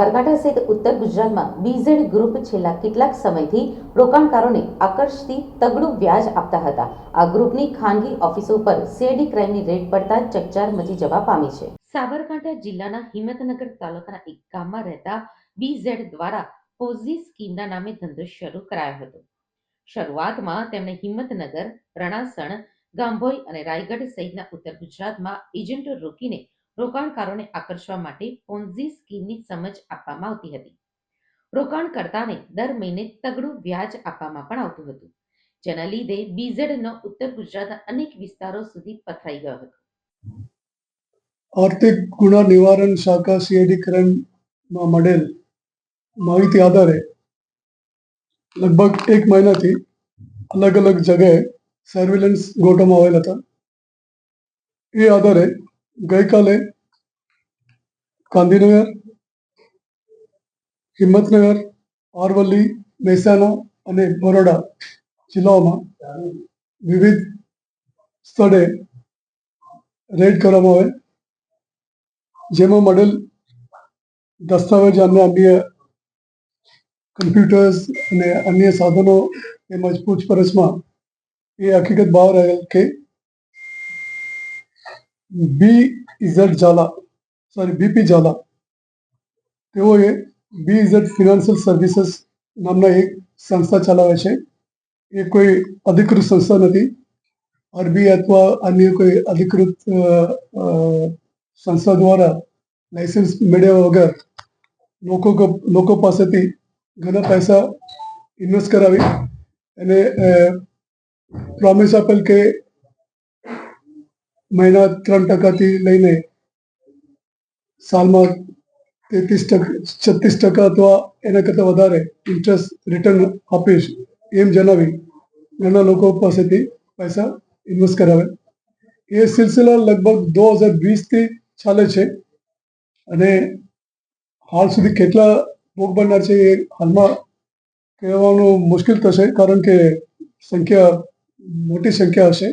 સાબરકાંઠા સહિત ઉત્તર ગુજરાતમાં બીઝેડ ગ્રુપ છેલ્લા કેટલાક સમયથી રોકાણકારોને આકર્ષતી તગડું વ્યાજ આપતા હતા. આ ગ્રુપની ખાનગી ઓફિસો પર સીઆઈડી ક્રાઇમની રેડ પડતા ચકચાર મચી જવા પામી છે. સાબરકાંઠા જિલ્લાના હિંમતનગર તાલુકાના એક ગામમાં રહેતા બીઝેડ દ્વારા પોઝી સ્કીમના નામે ધંધો શરૂ કરાયો હતો. શરૂઆતમાં તેમણે હિંમતનગર, રણાસણ, ગાંભોઈ અને રાયગઢ સહિતના ઉત્તર ગુજરાતમાં એજન્ટો રોકીને રોકાણકારોને આકર્ષવા માટે પોન્ઝી સ્કીમની સમજ આપવામાં આવતી હતી. રોકાણકર્તાને દર મહિને તગડું વ્યાજ આપવામાં પણ આવતું હતું, જેના લીધે બીઝેડનો ઉત્તર ગુજરાતના અનેક વિસ્તારો સુધી પથરાઈ ગયો હતો. આર્થિક ગુના નિવારણ શાખા સીઆઈડી ક્રાઇમમાં મળેલ માહિતી આધારે લગભગ એક મહિનાથી અલગ અલગ જગ્યાએ સર્વેલન્સ ગોઠવવામાં આવેલ હતા. એ આધારે ગઈકાલે ગાંધીનગર, હિંમતનગર, અરવલ્લી, મહેસાણા અને બરોડા જિલ્લાઓમાં વિવિધ સ્થળે રેડ કરવામાં આવે. જેમાં મળેલ દસ્તાવેજ અને અન્ય કમ્પ્યુટર્સ અને અન્ય સાધનો તેમજ પૂછપરછમાં એ હકીકત બહાર આવેલ કે B Z Zala sorry BP Zala તેઓએ બી ઇઝેડ ફિનાન્શિયલ સર્વિસીસ નામના એક સંસ્થા ચલાવે છે. એ કોઈ અધિકૃત સંસ્થા નથી. આરબી અથવા અન્ય કોઈ અધિકૃત સંસ્થા દ્વારા લાયસન્સ મેળવ્યા વગર લોકો લોકો પાસેથી ઘણા પૈસા ઇન્વેસ્ટ કરાવી. અને પ્રોમિસ આપેલ કે મહિના ત્રણ ટકાથી લઈને સાલમાં તેત્રીસ ટકા, છત્રીસ ટકા અથવા એના કરતાં વધારે ઇન્ટરેસ્ટ રિટર્ન આપીશ એમ જણાવી ઘણા લોકો પાસેથી પૈસા ઇન્વેસ્ટ કરાવે. એ સિલસિલા લગભગ દો હજાર વીસથી ચાલે છે અને હાલ સુધી કેટલા ભોગ બનનાર છે એ હાલમાં કહેવાનું મુશ્કેલ થશે કારણ કે સંખ્યા મોટી સંખ્યા હશે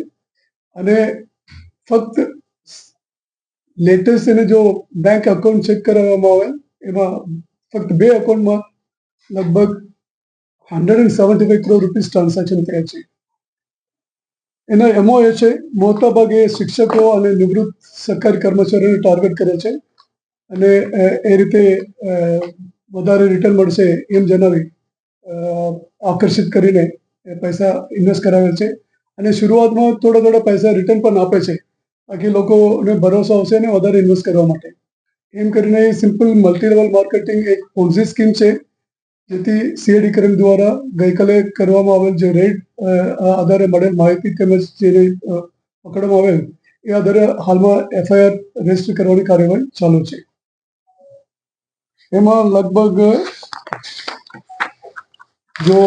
અને ફક્ત લેટેસ્ટ એને જો બેંક અકાઉન્ટ ચેક કરાવવામાં આવે, એમાં ફક્ત બે અકાઉન્ટમાં લગભગ hundred and seventy five crore rupees transaction થયા છે. એના એમો એ છે મોટા ભાગે શિક્ષકો અને નિવૃત્ત સરકારી કર્મચારીઓને ટાર્ગેટ કરે છે. અને એ રીતે વધારે રિટર્ન મળશે એમ જણાવી આકર્ષિત કરીને પૈસા ઇન્વેસ્ટ કરાવે છે. અને શરૂઆતમાં થોડા થોડા પૈસા રિટર્ન પણ આપે છે. બાકી લોકોને ભરોસો આવશે અને વધારે ઇન્વેસ્ટ કરવા માટે. એમ કરીને સિમ્પલ મલ્ટી લેવલ માર્કેટિંગ એક પોન્ઝી સ્કીમ છે, જેથી સીએડી ક્રાઇમ દ્વારા ગઈકાલે કરવામાં આવેલ જે રેડ આધારે મળેલ માહિતી તેમજ જેને પકડવામાં આવેલ, એ આધારે હાલમાં એફઆઈઆર રજિસ્ટર કરવાની કાર્યવાહી ચાલુ છે. એમાં લગભગ, જો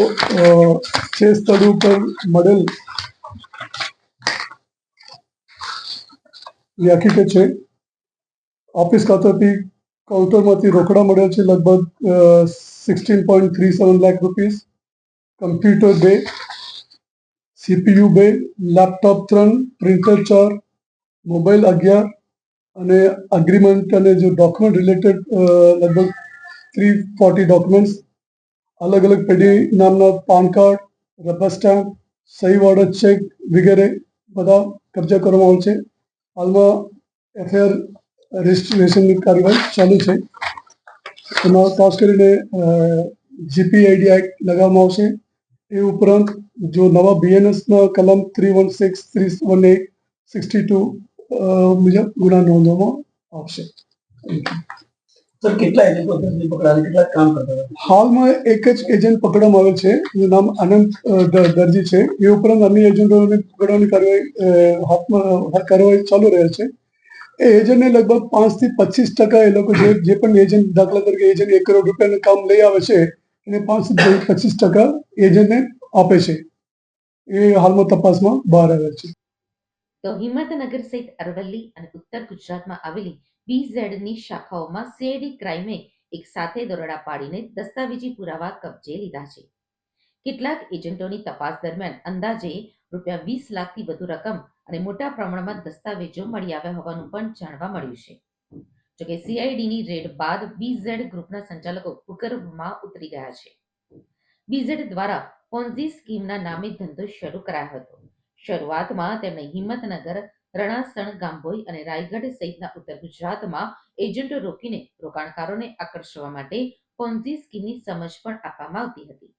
છે સ્થળ ઉપર મળેલ એ હકીકત છે. ઓફિસ ખાતાથી કાઉન્ટરમાંથી રોકડા મળ્યા છે લગભગ sixteen point three seven lakh rupees. Computer બે, સીપીયુ બે, લેપટોપ ત્રણ, પ્રિન્ટર ચાર, મોબાઈલ અગિયાર અને અગ્રીમેન્ટ અને જો ડોક્યુમેન્ટ રિલેટેડ લગભગ થ્રી ફોર્ટી ડોક્યુમેન્ટ્સ અલગ અલગ પેઢી નામના પાન કાર્ડ રબર સ્ટેમ્પ સહીવાળા ચેક વગેરે બધા કબજા કરવામાં આવે છે. હાલમાં એફઆઈઆર રજિસ્ટ્રેશનની કાર્યવાહી ચાલુ છે. એમાં ખાસ કરીને જીપીઆઈડી એક્ટ લગાવવામાં આવશે. એ ઉપરાંત જો નવા બીએનએસના કલમ three one six three one eight sixty two મુજબ ગુના નોંધવામાં આવશે. સર કેટલા એજન્ટો પકડાયા? કેટલા કામ કરતા હાલમાં એક જ એજન્ટ પકડવામાં આવેલ છે એનું નામ અનંત દરજી છે. એ ઉપરાંત અન્ય એજન્ટોને પકડવાની કાર્યવાહી હાથમાં કાર્યવાહી ચાલુ રહે છે. એ એજન્ટને લગભગ પાંચથી પચીસ ટકા એ લોકો જે જે પણ એજન્ટ દાખલા તરીકે એજન્ટ એક કરોડ રૂપિયાનું કામ લઈ આવે છે એને પાંચથી પચીસ ટકા એજન્ટને આપે છે. એ હાલમાં તપાસમાં બહાર આવે છે. તો હિંમતનગર સહિત અરવલ્લી અને ઉત્તર ગુજરાતમાં આવેલી બીઝેડની શાખાઓમાં સીઆઈડી ક્રાઇમે એક દરોડા પાડીને દસ્તાવેજી પુરાવા કબજે લીધા છે. કેટલાક એજન્ટોની તપાસ દરમિયાન અંદાજે રૂપિયા વીસ લાખથી વધુ રકમ અને મોટા પ્રમાણમાં દસ્તાવેજો મળી આવ્યા હોવાનું પણ જાણવા મળ્યું છે. જોકે સીઆઈડીની રેડ બાદ બીઝેડ ગ્રુપના સંચાલકો ભૂગર્ભમાં ઉતરી ગયા છે. બીઝેડ દ્વારા પોન્ઝી સ્કીમના નામે ધંધો શરૂ કરાયો હતો. શરૂઆતમાં તેમણે હિંમતનગર રણાસણ, ગાંભોઈ અને રાયગઢ સહિતના ઉત્તર ગુજરાતમાં એજન્ટો રોકીને રોકાણકારોને આકર્ષવા માટે પોન્ઝી સ્કીમની સમજ પણ આપવામાં આવતી હતી.